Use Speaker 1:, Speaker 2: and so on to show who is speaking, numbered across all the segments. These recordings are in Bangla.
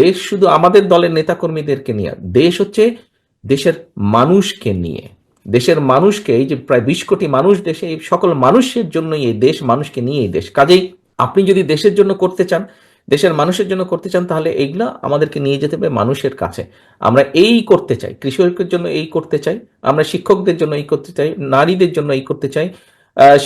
Speaker 1: দেশ শুধু আমাদের দলের নেতাকর্মীদেরকে নিয়ে, দেশ হচ্ছে দেশের মানুষকে নিয়ে। দেশের মানুষকে, এই যে প্রায় বিশ কোটি মানুষ দেশে, এই সকল মানুষের জন্যই এই দেশ মানুষকে নিয়ে এই দেশ। কাজেই আপনি যদি দেশের জন্য করতে চান, দেশের মানুষের জন্য করতে চান, তাহলে এইগুলা আমাদেরকে নিয়ে যেতে হবে মানুষের কাছে। আমরা এই করতে চাই, কৃষকের জন্য এই করতে চাই, আমরা শিক্ষকদের জন্য এই করতে চাই, নারীদের জন্য এই করতে চাই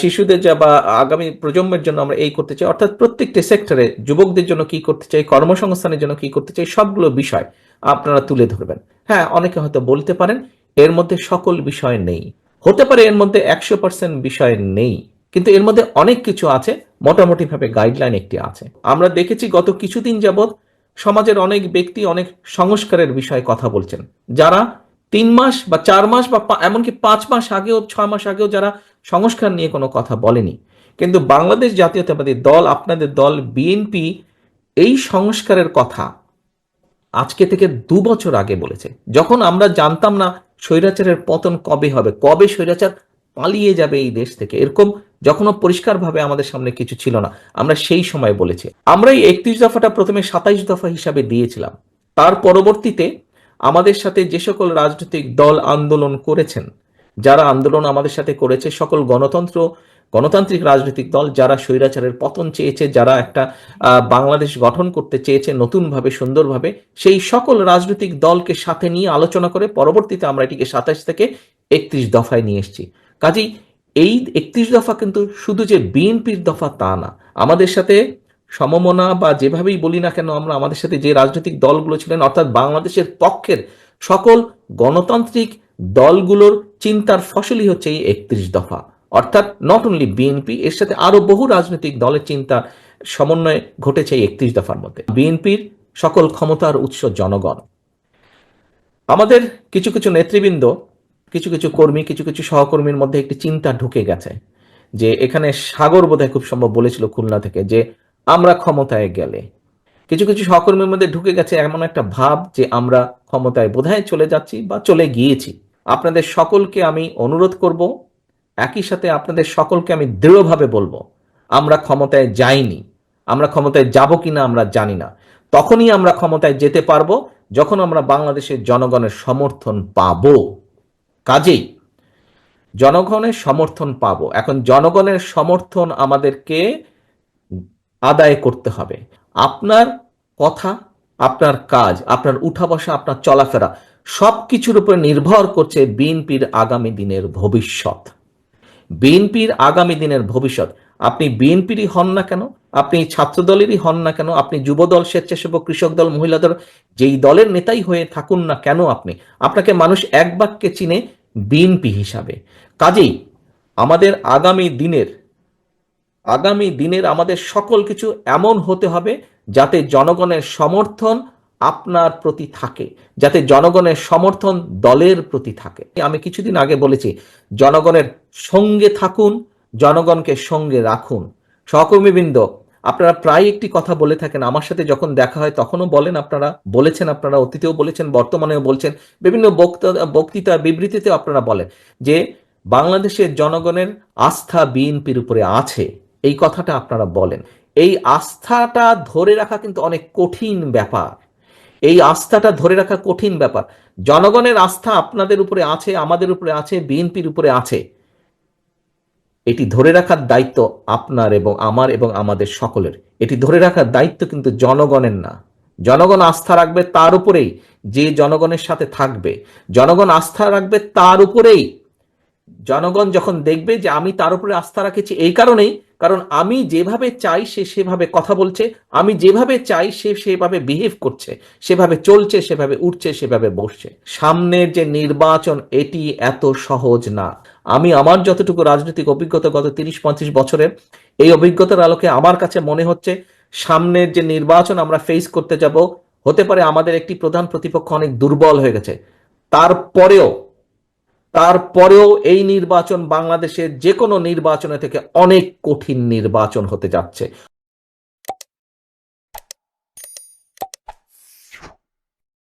Speaker 1: শিশুদের যা বা আগামী প্রজন্মের জন্য আমরা এই করতে চাই, অর্থাৎ প্রত্যেকটি সেক্টরে যুবকদের জন্য কি করতে চাই, কর্মসংস্থানের জন্য কি করতে চাই, সবগুলো বিষয় আপনারা তুলে ধরবেন। হ্যাঁ অনেকে হয়তো বলতে পারেন, এর মধ্যে সকল বিষয় নেই। হতে পারে এর মধ্যে একশো পার্সেন্ট বিষয় নেই, কিন্তু এর মধ্যে অনেক কিছু আছে মোটামুটি ভাবে গাইডলাইন একটি আছে। আমরা দেখেছি গত কিছুদিন যাবৎ সমাজের অনেক ব্যক্তি, অনেক সংস্কারের বিষয়ে কথা বলছেন। যারা তিন মাস বা চার মাস বা এমনকি পাঁচ মাস আগেও, ছয় মাস আগেও যারা সংস্কার নিয়ে কোনো কথা বলেনি। কিন্তু বাংলাদেশ জাতীয়তাবাদী দল, আপনাদের দল, বিএনপি এই সংস্কারের কথা আজকে থেকে দু বছর আগে বলেছে। যখন আমরা জানতাম না স্বৈরাচারের পতন কবে হবে, কবে স্বৈরাচার পালিয়ে যাবে এই দেশ থেকে, এরকম যখনও পরিষ্কারভাবে আমাদের সামনে কিছু ছিল না, আমরা সেই সময় বলেছি। আমরা এই একত্রিশ দফাটা প্রথমে সাতাইশ দফা হিসাবে দিয়েছিলাম। তার পরবর্তীতে আমাদের সাথে যে সকল রাজনৈতিক দল আন্দোলন করেছেন যারা আন্দোলন আমাদের সাথে করেছে, সকল গণতন্ত্র, গণতান্ত্রিক রাজনৈতিক দল যারা স্বৈরাচারের পতন চেয়েছে, যারা একটা বাংলাদেশ গঠন করতে চেয়েছে নতুনভাবে, সুন্দরভাবে, সেই সকল রাজনৈতিক দলকে সাথে নিয়ে আলোচনা করে পরবর্তীতে আমরা এটিকে সাতাশ থেকে একত্রিশ দফায় নিয়ে এসেছি। কাজেই এই একত্রিশ দফা কিন্তু শুধু যে বিএনপির দফা তা না, আমাদের সাথে সমমনা বা যেভাবেই বলি না কেন আমরা আমাদের সাথে যে রাজনৈতিক দলগুলো ছিলেন, অর্থাৎ বাংলাদেশের পক্ষের সকল গণতান্ত্রিক দলগুলোর চিন্তার ফসলই হচ্ছে এই একত্রিশ দফা। অর্থাৎ নট অনলি বিএনপি এর সাথে আরও বহু রাজনৈতিক দলের চিন্তা সমন্বয় ঘটেছে এই একত্রিশ দফার মধ্যে। বিএনপির সকল ক্ষমতার উৎস জনগণ। আমাদের কিছু কিছু নেতৃবৃন্দ, কিছু কিছু কর্মী, কিছু কিছু সহকর্মীর মধ্যে একটি চিন্তা ঢুকে গেছে যে এখানে সাগর বোধহয় খুব সম্ভব বলেছিল খুলনা থেকে যে আমরা ক্ষমতায় গেলে কিছু কিছু সহকর্মীর মধ্যে ঢুকে গেছে এমন একটা ভাব যে আমরা ক্ষমতায় বোধহয় চলে যাচ্ছি বা চলে গিয়েছি। আপনাদের সকলকে আমি অনুরোধ করব, একই সাথে আপনাদের সকলকে আমি দৃঢ়ভাবে বলব, আমরা ক্ষমতায় যাইনি, আমরা ক্ষমতায় যাব কিনা আমরা জানি না। তখনই আমরা ক্ষমতায় যেতে পারব যখন আমরা বাংলাদেশের জনগণের সমর্থন পাব। কাজেই জনগণের সমর্থন পাবো। এখন জনগণের সমর্থন আমাদেরকে আদায় করতে হবে। আপনার কথা, আপনার কাজ, আপনার উঠা বসা আপনার চলাফেরা সব কিছুর উপরে নির্ভর করছে বিএনপির আগামী দিনের ভবিষ্যৎ। বিএনপির আগামী দিনের ভবিষ্যৎ, আপনি বিএনপিরই হন না কেন? আপনি ছাত্রদলেরই হন না কেন? আপনি যুবদল, স্বেচ্ছাসেবক, কৃষক দল, মহিলা দল, যেই দলের নেতাই হয়ে থাকুন না কেন আপনি? আপনাকে মানুষ এক বাক্যে চিনে বিএনপি হিসাবে। কাজেই আমাদের আগামী দিনের আগামী দিনের আমাদের সকল কিছু এমন হতে হবে যাতে জনগণের সমর্থন আপনার প্রতি থাকে, যাতে জনগণের সমর্থন দলের প্রতি থাকে। আমি কিছুদিন আগে বলেছি, জনগণের সঙ্গে থাকুন, জনগণকে সঙ্গে রাখুন। সহকর্মীবৃন্দ, আপনারা প্রায় একটি কথা বলে থাকেন, আমার সাথে যখন দেখা হয় তখনও বলেন আপনারা, বলেছেন আপনারা, অতীতেও বলেছেন, বর্তমানেও বলছেন, বিভিন্ন বক্তা- বক্তৃতা বিবৃতিতে আপনারা বলেন যে, বাংলাদেশের জনগণের আস্থা বিএনপির উপরে আছে। এই কথাটা আপনারা বলেন। এই আস্থাটা ধরে রাখা কিন্তু অনেক কঠিন ব্যাপার। এই আস্থাটা ধরে রাখা কঠিন ব্যাপার। জনগণের আস্থা আপনাদের উপরে আছে, আমাদের উপরে আছে, বিএনপির উপরে আছে। এটি ধরে রাখার দায়িত্ব আপনার এবং আমার এবং আমাদের সকলের। এটি ধরে রাখার দায়িত্ব কিন্তু জনগণের না। জনগণ আস্থা রাখবে তার উপরেই, যে জনগণের সাথে থাকবে। জনগণ আস্থা রাখবে তার উপরেই। জনগণ যখন দেখবে যে আমি তার উপরে আস্থা রাখেছি এই কারণেই কারণ আমি যেভাবে চাই সে সেভাবে কথা বলছে, আমি যেভাবে চাই সে সেভাবে বিহেভ করছে, সেভাবে চলছে, সেভাবে উঠছে, সেভাবে বসছে। সামনের যে নির্বাচন, এটি এত সহজ না। আমি আমার যতটুকু রাজনৈতিক অভিজ্ঞতা গত তিরিশ, পঁয়ত্রিশ বছরের এই অভিজ্ঞতার আলোকে আমার কাছে মনে হচ্ছে, সামনের যে নির্বাচন আমরা ফেস করতে যাব, হতে পারে আমাদের একটি প্রধান প্রতিপক্ষ অনেক দুর্বল হয়ে গেছে। তারপরেও তারপরেও এই নির্বাচন বাংলাদেশের যে কোনো নির্বাচনে থেকে অনেক কঠিন নির্বাচন হতে যাচ্ছে।